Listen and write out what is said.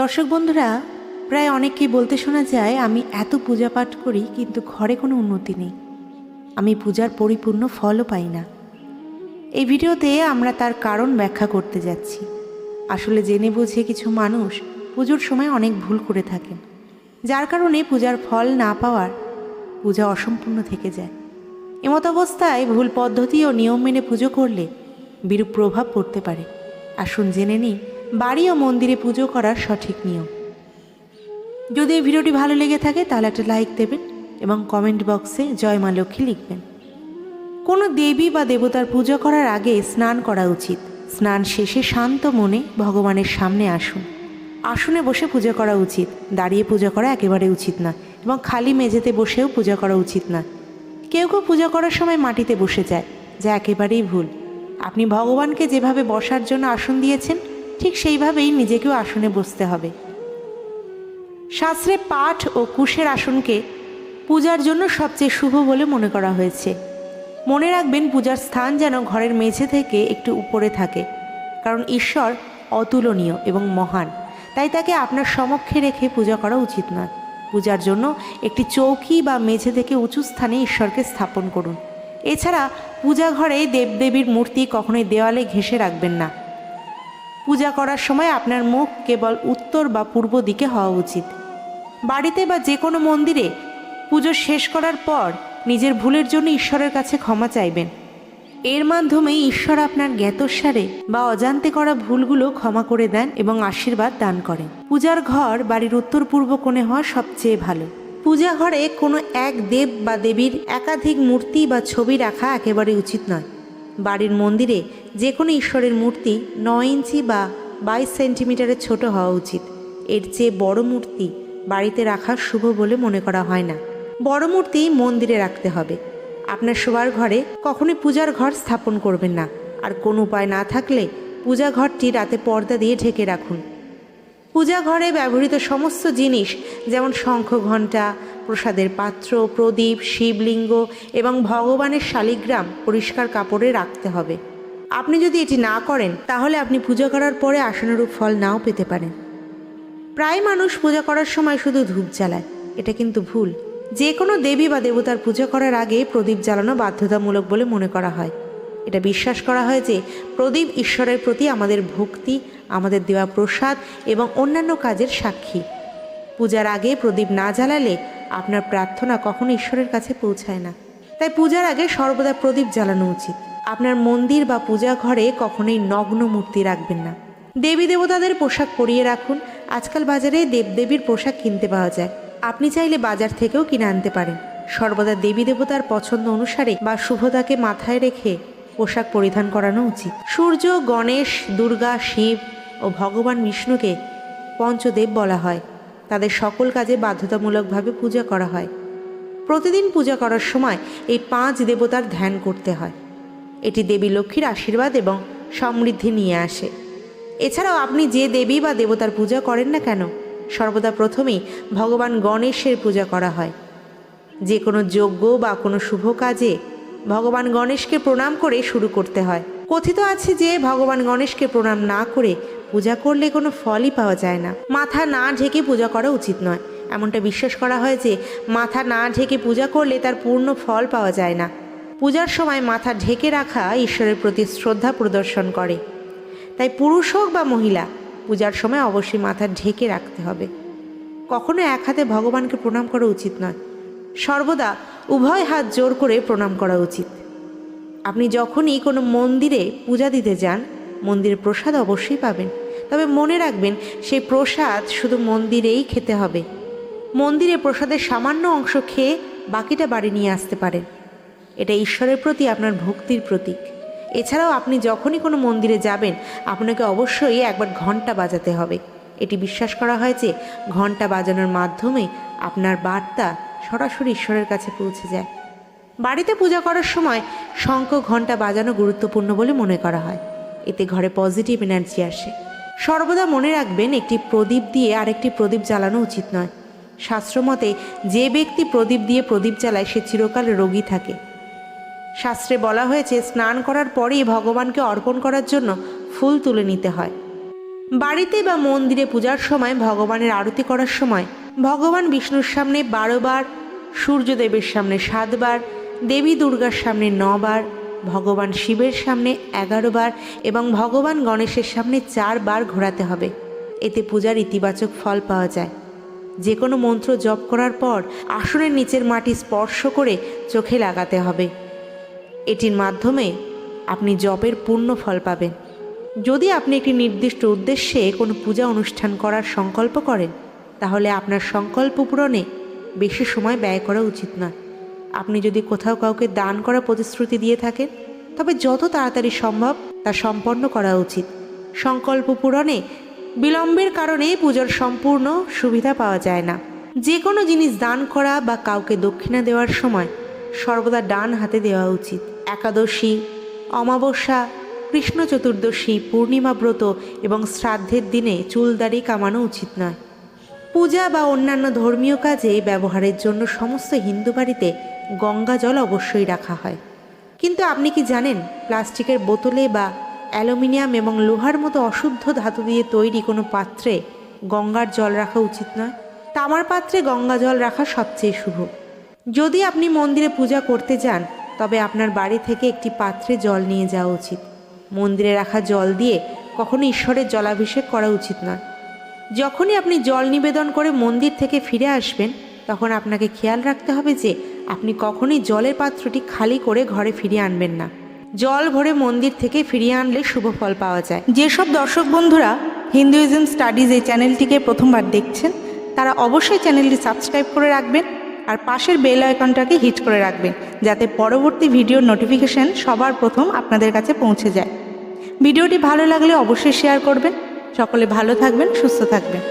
দর্শক বন্ধুরা, প্রায় অনেককেই বলতে শোনা যায়, আমি এত পূজা পাঠ করি, কিন্তু ঘরে কোনো উন্নতি নেই। আমি পূজার পরিপূর্ণ ফলও পাই না। এই ভিডিওতে আমরা তার কারণ ব্যাখ্যা করতে যাচ্ছি। আসলে জেনে বুঝে কিছু মানুষ পুজোর সময় অনেক ভুল করে থাকেন। যার কারণে পূজার ফল না পাওয়ার পূজা অসম্পূর্ণ থেকে যায়। এমত অবস্থায় ভুল পদ্ধতি ও নিয়ম মেনে পুজো করলে বিরূপ প্রভাব পড়তে পারে। আসুন জেনে নিই বাড়ি ও মন্দিরে পুজো করার সঠিক নিয়ম। যদি এই ভিডিওটি ভালো লেগে থাকে, তাহলে একটা লাইক দেবেন এবং কমেন্ট বক্সে জয় মা লক্ষ্মী লিখবেন। কোনো দেবী বা দেবতার পুজো করার আগে স্নান করা উচিত। স্নান শেষে শান্ত মনে ভগবানের সামনে আসুন। আসনে বসে পূজা করা উচিত। দাঁড়িয়ে পূজা করা একেবারে উচিত না এবং খালি মেঝেতে বসেও পূজা করা উচিত না। কেউ কেউ পূজা করার সময় মাটিতে বসে যায়, যা একেবারেই ভুল। আপনি ভগবানকে যেভাবে বসার জন্য আসন দিয়েছেন ঠিক সেইভাবেই নিজেকেও আসনে বসতে হবে। শাস্ত্রে পাঠ ও কুশের আসনকে পূজার জন্য সবচেয়ে শুভ বলে মনে করা হয়েছে। মনে রাখবেন পূজার স্থান যেন ঘরের মেঝে থেকে একটু উপরে থাকে, কারণ ঈশ্বর অতুলনীয় এবং মহান, তাই তাকে আপনার সমক্ষে রেখে পূজা করা উচিত নয়। পূজার জন্য একটি চৌকি বা মেঝে থেকে উঁচু স্থানে ঈশ্বরকে স্থাপন করুন। এছাড়া পূজা ঘরে দেবদেবীর মূর্তি কখনোই দেওয়ালে ঘেঁষে রাখবেন না। পূজা করার সময় আপনার মুখ কেবল উত্তর বা পূর্ব দিকে হওয়া উচিত। বাড়িতে বা যে কোনো মন্দিরে পুজো শেষ করার পর নিজের ভুলের জন্য ঈশ্বরের কাছে ক্ষমা চাইবেন। এর মাধ্যমে ঈশ্বর আপনার জ্ঞাতসারে বা অজান্তে করা ভুলগুলো ক্ষমা করে দেন এবং আশীর্বাদ দান করেন। পূজার ঘর বাড়ির উত্তর পূর্ব কোণে হওয়া সবচেয়ে ভালো। পূজা ঘরে কোনো এক দেব বা দেবীর একাধিক মূর্তি বা ছবি রাখা একেবারে উচিত নয়। বাড়ির মন্দিরে যে কোনো ঈশ্বরের মূর্তি নয় ইঞ্চি বা বাইশ সেন্টিমিটারের ছোট হওয়া উচিত। এর চেয়ে বড় মূর্তি বাড়িতে রাখা শুভ বলে মনে করা হয় না। বড় মূর্তি মন্দিরে রাখতে হবে। আপনার শোবার ঘরে কখনোই পূজার ঘর স্থাপন করবেন না। আর কোনো উপায় না থাকলে পূজা ঘরটি রাতে পর্দা দিয়ে ঢেকে রাখুন। পূজা ঘরে ব্যবহৃত সমস্ত জিনিস, যেমন শঙ্খ ঘণ্টা প্রসাদের পাত্র, প্রদীপ, শিবলিঙ্গ এবং ভগবানের শালিগ্রাম পরিষ্কার কাপড়ে রাখতে হবে। আপনি যদি এটি না করেন, তাহলে আপনি পূজা করার পরে আশানুরূপ ফল নাও পেতে পারেন। প্রায় মানুষ পূজা করার সময় শুধু ধূপ জ্বালায়। এটা কিন্তু ভুল। যে কোনো দেবী বা দেবতার পূজা করার আগে প্রদীপ জ্বালানো বাধ্যতামূলক বলে মনে করা হয়। এটা বিশ্বাস করা হয় যে প্রদীপ ঈশ্বরের প্রতি আমাদের ভক্তি, আমাদের দেওয়া প্রসাদ এবং অন্যান্য কাজের সাক্ষী। পূজার আগে প্রদীপ না জ্বালালে আপনার প্রার্থনা কখনো ঈশ্বরের কাছে পৌঁছায় না। তাই পূজার আগে সর্বদা প্রদীপ জ্বালানো উচিত। আপনার মন্দির বা পূজা ঘরে কখনোই নগ্ন মূর্তি রাখবেন না। দেবী দেবতাদের পোশাক পরিয়ে রাখুন। আজকাল বাজারে দেবদেবীর পোশাক কিনতে পাওয়া যায়। আপনি চাইলে বাজার থেকেও কিনে আনতে পারেন। সর্বদা দেবী দেবতার পছন্দ অনুসারে বা শুভতাকে মাথায় রেখে পোশাক পরিধান করানো উচিত। সূর্য, গণেশ, দুর্গা, শিব ও ভগবান বিষ্ণুকে পঞ্চদেব বলা হয়। তাদের সকল কাজে বাধ্যতামূলকভাবে পূজা করা হয়। প্রতিদিন পূজা করার সময় এই পাঁচ দেবতার ধ্যান করতে হয়। এটি দেবী লক্ষ্মীর আশীর্বাদ এবং সমৃদ্ধি নিয়ে আসে। এছাড়াও আপনি যে দেবী বা দেবতার পূজা করেন না কেন, সর্বদা প্রথমেই ভগবান গণেশের পূজা করা হয়। যে কোনো যজ্ঞ বা কোনো শুভ কাজে ভগবান গণেশকে প্রণাম করে শুরু করতে হয়। কথিত আছে যে ভগবান গণেশকে প্রণাম না করে পূজা করলে কোনো ফলই পাওয়া যায় না। মাথা না ঢেকে পূজা করা উচিত নয়। এমনটা বিশ্বাস করা হয় যে, মাথা না ঢেকে পূজা করলে তার পূর্ণ ফল পাওয়া যায় না। পূজার সময় মাথা ঢেকে রাখা ঈশ্বরের প্রতি শ্রদ্ধা প্রদর্শন করে। তাই পুরুষ হোক বা মহিলা, পূজার সময় অবশ্যই মাথা ঢেকে রাখতে হবে। কখনো এক হাতে ভগবানকে প্রণাম করা উচিত নয়। সর্বদা উভয় হাত জোর করে প্রণাম করা উচিত। আপনি যখনই কোনো মন্দিরে পূজা দিতে যান, মন্দিরের প্রসাদ অবশ্যই পাবেন। তবে মনে রাখবেন, সেই প্রসাদ শুধু মন্দিরেই খেতে হবে। মন্দিরে প্রসাদের সামান্য অংশ খেয়ে বাকিটা বাড়ি নিয়ে আসতে পারেন। এটা ঈশ্বরের প্রতি, আপনার ভক্তির প্রতীক। এছাড়াও আপনি যখনই কোনো মন্দিরে যাবেন, আপনাকে অবশ্যই একবার ঘণ্টা বাজাতে হবে। এটি বিশ্বাস করা হয় যে ঘণ্টা বাজানোর মাধ্যমে আপনার বার্তা সরাসরি ঈশ্বরের কাছে পৌঁছে যায়। বাড়িতে পূজা করার সময় শঙ্খ ঘণ্টা বাজানো গুরুত্বপূর্ণ বলে মনে করা হয়। এতে ঘরে পজিটিভ এনার্জি আসে। সর্বদা মনে রাখবেন, একটি প্রদীপ দিয়ে আরেকটি প্রদীপ জ্বালানো উচিত নয়। শাস্ত্রমতে, যে ব্যক্তি প্রদীপ দিয়ে প্রদীপ জ্বালায়, সে চিরকাল রোগী থাকে। শাস্ত্রে বলা হয়েছে, স্নান করার পরেই ভগবানকে অর্পণ করার জন্য ফুল তুলে নিতে হয়। বাড়িতে বা মন্দিরে পূজার সময়, ভগবানের আরতি করার সময়, ভগবান বিষ্ণুর সামনে বারোবার সূর্যদেবের সামনে সাতবার দেবী দুর্গার সামনে নবার ভগবান শিবের সামনে এগারো বার এবং ভগবান গণেশের সামনে চারবার ঘোরাতে হবে। এতে পূজার ইতিবাচক ফল পাওয়া যায়। যে কোনো মন্ত্র জপ করার পর আসনের নিচের মাটি স্পর্শ করে চোখে লাগাতে হবে। এটির মাধ্যমে আপনি জপের পূর্ণ ফল পাবেন। যদি আপনি একটি নির্দিষ্ট উদ্দেশ্যে কোনো পূজা অনুষ্ঠান করার সংকল্প করেন, তাহলে আপনার সংকল্প পূরণে বেশি সময় ব্যয় করা উচিত নয়। আপনি যদি কোথাও কাউকে দান করা প্রতিশ্রুতি দিয়ে থাকেন, তবে যত তাড়াতাড়ি সম্ভব তা সম্পন্ন করা উচিত। সংকল্প পূরণে বিলম্বের কারণে পুজোর সম্পূর্ণ সুবিধা পাওয়া যায় না। যে কোনো জিনিস দান করা বা কাউকে দক্ষিণা দেওয়ার সময় সর্বদা ডান হাতে দেওয়া উচিত। একাদশী, অমাবস্যা, কৃষ্ণ চতুর্দশী, পূর্ণিমা ব্রত এবং শ্রাদ্ধের দিনে চুলদাড়ি কামানো উচিত নয়। পূজা বা অন্যান্য ধর্মীয় কাজে ব্যবহারের জন্য সমস্ত হিন্দু বাড়িতে গঙ্গা জল অবশ্যই রাখা হয়। কিন্তু আপনি কি জানেন, প্লাস্টিকের বোতলে বা অ্যালুমিনিয়াম এবং লোহার মতো অশুদ্ধ ধাতু দিয়ে তৈরি কোনো পাত্রে গঙ্গার জল রাখা উচিত নয়? তামার পাত্রে গঙ্গা জল রাখা সবচেয়ে শুভ। যদি আপনি মন্দিরে পূজা করতে যান, তবে আপনার বাড়ি থেকে একটি পাত্রে জল নিয়ে যাওয়া উচিত। মন্দিরে রাখা জল দিয়ে কখনো ঈশ্বরের জলাভিষেক করা উচিত নয়। যখনই আপনি জল নিবেদন করে মন্দির থেকে ফিরে আসবেন, তখন আপনাকে খেয়াল রাখতে হবে যে আপনি কখনোই জলের পাত্রটি খালি করে ঘরে ফিরিয়ে আনবেন না। জল ভরে মন্দির থেকে ফিরিয়ে আনলে শুভ ফল পাওয়া যায়। যেসব দর্শক বন্ধুরা হিন্দুইজম স্টাডিজ এই চ্যানেলটিকে প্রথমবার দেখছেন, তারা অবশ্যই চ্যানেলটি সাবস্ক্রাইব করে রাখবেন আর পাশের বেল আইকনটাকে হিট করে রাখবেন, যাতে পরবর্তী ভিডিওর নোটিফিকেশন সবার প্রথম আপনাদের কাছে পৌঁছে যায়। ভিডিওটি ভালো লাগলে অবশ্যই শেয়ার করবেন। সকলে ভালো থাকবেন, সুস্থ থাকবেন।